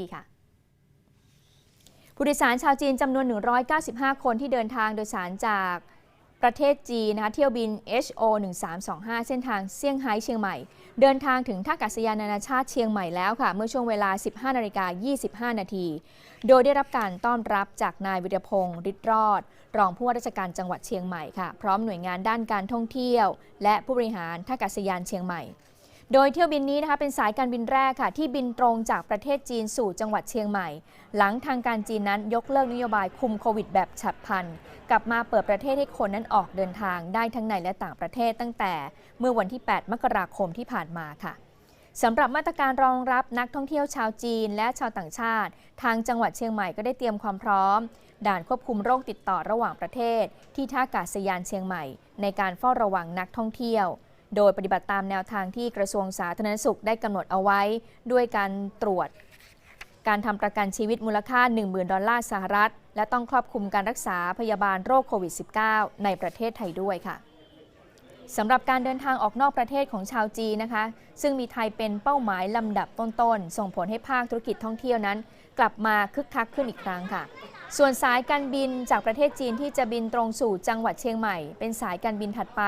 ดีค่ะผู้โดยสารชาวจีนจำนวน 195 คนที่เดินทางโดยสารจากประเทศจีนนะคะเที่ยวบิน HO 1325 เส้นทางเซี่ยงไฮ้เชียงใหม่ เดินทางถึงท่าอากาศยานนานาชาติเชียงใหม่แล้วค่ะ เมื่อช่วงเวลา 15นาฬิกา25 นาที โดยได้รับการต้อนรับจากนายวิรพงศ์ฤทธิ์รอด รองผู้ว่าราชการจังหวัดเชียงใหม่ค่ะ พร้อมหน่วยงานด้านการท่องเที่ยว และผู้บริหารท่าอากาศยานเชียงใหม่ โดยเที่ยวบินนี้นะคะเป็นสายการบินแรกค่ะ ที่บินตรงจากประเทศจีนสู่จังหวัดเชียงใหม่ หลังทางการจีนนั้นยกเลิกนโยบายคุมโควิดแบบฉับพลัน กลับมาเปิดประเทศให้คนนั้นออกเดินทางได้ทั้งในและต่างประเทศตั้งแต่เมื่อวันที่ 8 มกราคมที่ผ่านมาค่ะสำหรับมาตรการรองรับนักท่องเที่ยวชาวจีนและชาวต่างชาติ ทางจังหวัดเชียงใหม่ก็ได้เตรียมความพร้อม ด่านควบคุมโรคติดต่อระหว่างประเทศ ที่ท่าอากาศยานเชียงใหม่ ในการเฝ้าระวังนักท่องเที่ยว โดยปฏิบัติตามแนวทางที่กระทรวงสาธารณสุขได้กำหนดเอาไว้ ด้วยการตรวจ การทำประกันชีวิตมูลค่า 10,000 ดอลลาร์สหรัฐ และต้องครอบคลุมการรักษาพยาบาลโรคโควิด -19 ในประเทศไทยด้วยค่ะสำหรับการเดินทางออกนอกประเทศของชาวจีนนะคะ ซึ่งมีไทยเป็นเป้าหมายลำดับต้นๆ ส่งผลให้ภาคธุรกิจท่องเที่ยวนั้น กลับมาคึกคักขึ้นอีกครั้งค่ะ ส่วนสายการบินจากประเทศจีนที่จะบินตรงสู่จังหวัดเชียงใหม่ เป็นสายการบินถัดไป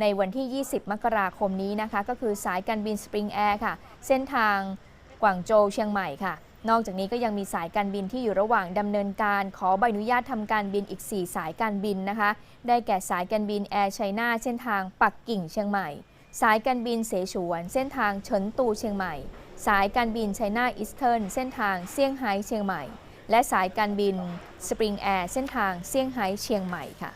ในวันที่ 20 มกราคมนี้นะคะ ก็คือสายการบิน Spring Air ค่ะ เส้นทางกวางโจวเชียงใหม่ค่ะ นอกจากนี้ก็ยังมีสายการบินที่อยู่ระหว่างดำเนินการ ขอใบอนุญาตทำการบินอีก 4 สายการบินนะคะ ได้แก่สายการบินแอร์ไชน่าเส้นทางปักกิ่งเชียงใหม่ สายการบินเสฉวน เส้นทางเฉินตูเชียงใหม่ สายการบินไชน่าอีสเทิร์นเส้นทางเซี่ยงไฮ้เชียงใหม่ และสายการบินสปริงแอร์เส้นทางเซี่ยงไฮ้เชียงใหม่ค่ะ